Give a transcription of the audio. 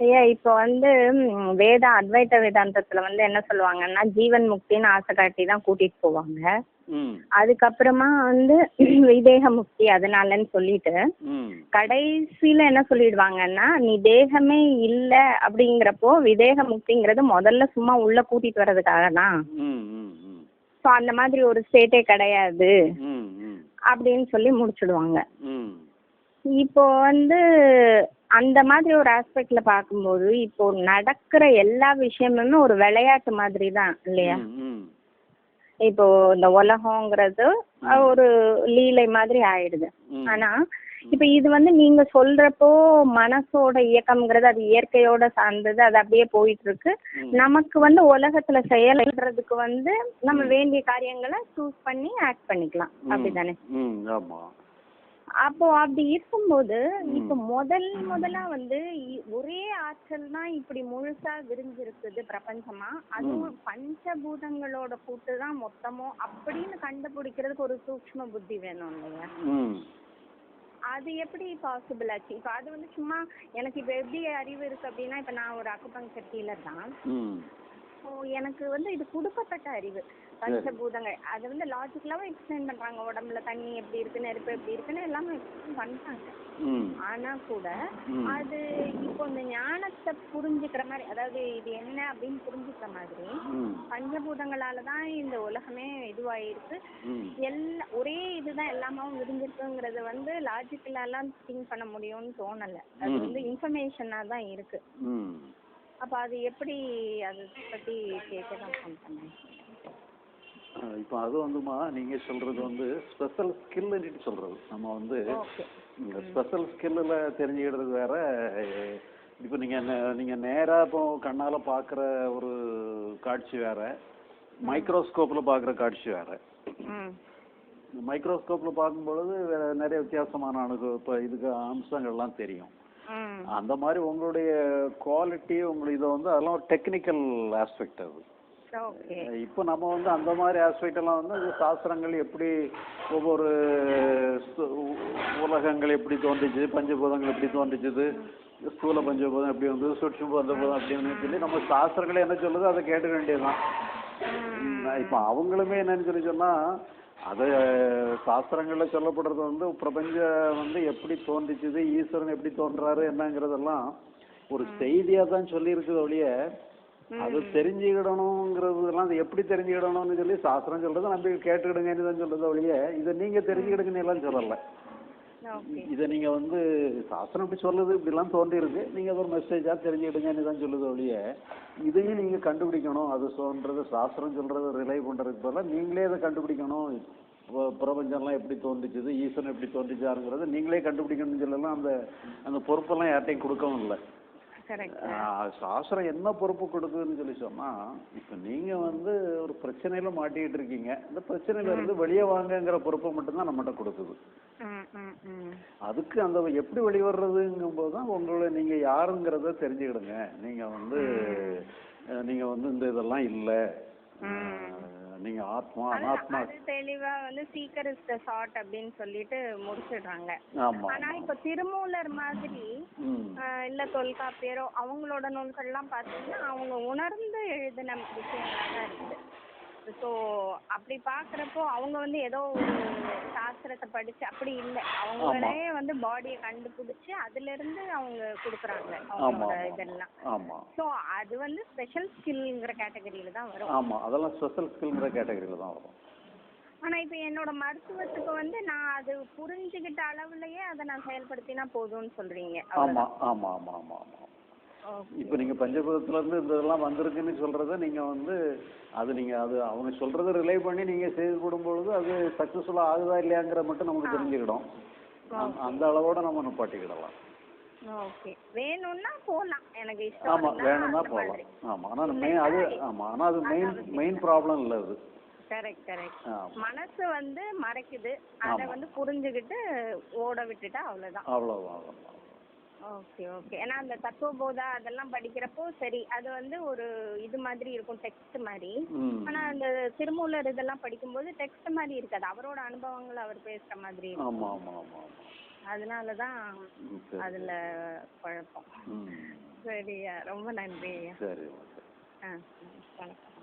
ஐயா இப்போ வந்து வேதா அத்வைத வேதாந்தத்துல வந்து என்ன சொல்லுவாங்கன்னா ஜீவன் முக்தின்னு ஆசை காட்டி தான் கூட்டிட்டு போவாங்க. அதுக்கப்புறமா வந்து விதேக முக்தி அதனாலன்னு சொல்லிட்டு கடைசியில என்ன சொல்லிடுவாங்கன்னா நீ தேகமே இல்ல அப்படிங்கிறப்போ விதேக முக்திங்கிறது முதல்ல சும்மா உள்ள கூட்டிட்டு வர்றதுக்காக தான் ஸோ அந்த மாதிரி ஒரு ஸ்டேட்டே கிடையாது. அப்படின்னு சொல்லி முடிச்சிடுவாங்க. இப்போ வந்து அந்த மாதிரி ஒரு ஆஸ்பெக்ட்ல பார்க்கும்போது இப்போ நடக்கிற எல்லா விஷயமுமே ஒரு விளையாட்டு மாதிரி தான் இல்லையா? இப்போ இந்த உலகங்கிறது ஒரு லீலை மாதிரி ஆயிடுது. ஆனா இப்ப இது வந்து நீங்க சொல்றப்போ மனசோட இயக்கம்ங்கிறது அது இயற்கையோட சார்ந்தது அது அப்படியே போயிட்டு இருக்கு. நமக்கு வந்து உலகத்துல செயல்றதுக்கு வந்து நம்ம வேண்டிய காரியங்களை சூஸ் பண்ணி ஆக்ட் பண்ணிக்கலாம். அப்படிதானே? அப்போ அப்படி இருக்கும்போது இப்ப முதல் முதலா வந்து ஒரே ஆற்றல் தான் இப்படி முழுசா விரிஞ்சிருக்குது பிரபஞ்சமா? அதுவும் பஞ்சபூதங்களோட கூட்டு தான் மொத்தமோ? அப்படின்னு கண்டுபிடிக்கிறதுக்கு ஒரு சூக்ஷ்ம புத்தி வேணும் இல்லையா? அது எப்படி பாசிபிள் ஆச்சு? இப்ப அது வந்து சும்மா எனக்கு இப்ப எப்படி அறிவு இருக்கு அப்படின்னா இப்ப நான் ஒரு அக்குபங்கர் ஹீலர் தான். ஸோ எனக்கு வந்து இது கொடுக்கப்பட்ட அறிவு. பஞ்சபூதங்கள். அது வந்து லாஜிக்கலாவும் எக்ஸ்பிளைன் பண்றாங்க. உடம்புல தண்ணி எப்படி இருக்கு நெருப்பு எப்படி இருக்குன்னு எல்லாமே explain பண்றாங்க. ஆனா கூட. அது இப்போ இந்த ஞானத்தை புரிஞ்சுக்கிற மாதிரி அதாவது இது என்ன அப்படின்னு புரிஞ்சுக்கிற மாதிரி பஞ்சபூதங்களால தான் இந்த உலகமே இதுவாயிருக்கு. எல்லா ஒரே இதுதான் எல்லாமாவும் விரிஞ்சிருக்குங்கிறது வந்து லாஜிக்கலாலாம் திங்க் பண்ண முடியும்னு தோணல. அது. வந்து இன்ஃபர்மேஷனா தான் இருக்கு. அப்ப அது எப்படி அதை பத்தி கேட்க தான் ஃபோன் பண்ணேன். இப்போ அது வந்துமா நீங்க சொல்றது வந்து ஸ்பெஷல் ஸ்கில்லுன்னு சொல்றது. நம்ம வந்து ஸ்பெஷல் ஸ்கில்லில் தெரிஞ்சுக்கிறது வேற இப்போ நீங்க நீங்க நேரா இப்போ கண்ணால பார்க்குற ஒரு காட்சி வேற மைக்ரோஸ்கோப்ல பார்க்குற காட்சி வேற. மைக்ரோஸ்கோப்ல பார்க்கும்பொழுது வேற நிறைய வித்தியாசமான அணுகு இப்போ இதுக்கு அம்சங்கள்லாம் தெரியும். அந்த மாதிரி உங்களுடைய குவாலிட்டி உங்களுக்கு இதை வந்து அதெல்லாம் ஒரு டெக்னிக்கல் ஆஸ்பெக்ட் அது. இப்போ நம்ம வந்து அந்த மாதிரி ஆஸ்பெக்ட் எல்லாம் வந்து சாஸ்திரங்கள் எப்படி ஒவ்வொரு உலகங்கள் எப்படி தோன்றிச்சு பஞ்சபூதங்கள் எப்படி தோன்றிச்சுது ஸ்தூல பஞ்சபூதம் எப்படி வந்து சூட்சும பஞ்சபூதம் அப்படின்னு சொல்லி நம்ம சாஸ்திரங்கள் என்ன சொல்லுதோ அதை கேட்டுக்க வேண்டியதுதான். இப்போ அவங்களுமே என்னன்னு சொல்லி சொன்னா அது சாஸ்திரங்கள்ல சொல்லப்படுறது வந்து பிரபஞ்சம் வந்து எப்படி தோன்றிச்சுது ஈஸ்வரன் எப்படி தோன்றாரு என்னங்கிறதெல்லாம் ஒரு செய்தியா தான் சொல்லி இருக்குது ஒழிய அது தெரிஞ்சுக்கிடணுங்கிறதுலாம் அது எப்படி தெரிஞ்சுக்கிடணும்னு சொல்லி சாஸ்திரம் சொல்றது நம்பி கேட்டுக்கிடுங்கன்னு தான் சொல்றது ஒழிய இதை நீங்க தெரிஞ்சுக்கிடுங்கன்னு எல்லாம் சொல்லல. இதை நீங்க வந்து சாஸ்திரம் இப்படி சொல்லுது இப்படிலாம் தோன்றி நீங்கள் நீங்க அது ஒரு மெசேஜா தெரிஞ்சுக்கிடுங்கன்னு தான் சொல்லுது ஒழிய. இதையும் நீங்க கண்டுபிடிக்கணும். அது சொல்றது சாஸ்திரம் சொல்றது ரிலை பண்றதுக்கு பதிலாக நீங்களே அதை கண்டுபிடிக்கணும். பிரபஞ்சம்லாம் எப்படி தோன்றிச்சுது ஈஸ்வரன் எப்படி தோன்றிச்சாருங்கிறத நீங்களே கண்டுபிடிக்கணும்னு சொல்லலாம். அந்த அந்த பொறுப்பெல்லாம் யார்ட்டையும் கொடுக்கவும் இல்லை. சாஸ்திரம் என்ன பொறுப்பு கொடுக்குதுன்னு சொல்லி சொன்னா இப்ப நீங்க வந்து ஒரு பிரச்சனையில மாட்டிக்கிட்டு இருக்கீங்க. இந்த பிரச்சனையில இருந்து வெளியே வாங்கங்கிற பொறுப்பை மட்டும்தான் நம்மகிட்ட கொடுக்குது. அதுக்கு அந்த எப்படி வெளிவர்றதுங்கும் போது தான் உங்களை நீங்க யாருங்கிறத தெரிஞ்சுக்கிடுங்க. நீங்க வந்து நீங்க வந்து இந்த இதெல்லாம் இல்ல. நீங்க ஆத்மா அனாத்மா. தெளிவா வந்து சீக்கர் இஸ் த ஷார்ட் அப்படின்னு சொல்லிட்டு முடிச்சிடுறாங்க. ஆனா இப்ப திருமூலர் மாதிரி இல்ல தொல்காப்பியரோ அவங்களோட நூல்கள்லாம் பார்த்தீங்கன்னா அவங்க உணர்ந்து எழுதின விஷயங்களா தான் இருக்குது ஸோ அப்படி பார்க்குறப்போ அவங்க வந்து ஏதோ ஒரு சாஸ்திரத்தை படிச்சு அப்படி இல்லை. அவங்களே வந்து பாடியை கண்டுபிடிச்சு அதுல இருந்து அவங்க கொடுக்குறாங்க அவங்களோட. இதெல்லாம். ஸோ அது வந்து ஸ்பெஷல் ஸ்கில்ங்கிற கேட்டகரியில தான் வரும். ஆமா அதெல்லாம் ஸ்பெஷல் ஸ்கில்ங்கிற கேட்டகரியில தான் வரும். ஆனா இப்ப என்னோட மருத்துவத்துக்கு வந்து நான் அது புரிஞ்சுக்கிட்ட அளவுலயே அதை நான் செயல்படுத்தினா போதும்னு சொல்றீங்க. ஆமா ஆமா ஆமா ஆமா ஆமா. ஓகே இப்போ நீங்க பஞ்சபூதத்துல இருந்து இந்த இதெல்லாம் வந்திருக்குன்னு சொல்றத நீங்க வந்து அது நீங்க அது அவங்க சொல்றதை ரிலே பண்ணி நீங்க செய்து கொடும்பொழுது அது சக்சஸ்ஃபுல்லா ஆகுதா இல்லையாங்கிற மட்டும் நமக்கு தெரிஞ்சுக்கிடும். அந்த- அளவோட நம்ம நிப்பாட்டிக்கிடலாம். ஓகே. வேணும்னா போலாம். எனக்கு இஷ்டம் ஆமா வேணும்னா மாதிரி. ஆமா ஆனா மெயின் அது ஆமா ஆனா அது மெயின் மெயின் ப்ராப்ளம் இல்ல அது. கரெக்ட் கரெக்ட் மனசு வந்து மறைக்குது. அதை வந்து புரிஞ்சுக்கிட்டு ஓட விட்டுட்டா அவ்வளவுதான் அவ்வளவுதான். ஓகே ஓகே ஏன்னா அந்த தத்துவபோதா அதெல்லாம் படிக்கிறப்போ சரி அது வந்து ஒரு இது மாதிரி இருக்கும் டெக்ஸ்ட் மாதிரி. ஆனா அந்த திருமூலர் இதெல்லாம் படிக்கும்போது டெக்ஸ்ட் மாதிரி இருக்காது. அவரோட அனுபவங்கள் அவர் பேசுற மாதிரி இருக்கும். ஆமா ஆமா ஆமா ஆமா. அதனாலதான். அதுல குழப்பம். சரியா ரொம்ப நன்றி ஐயா. சரி ஆ வணக்கம்.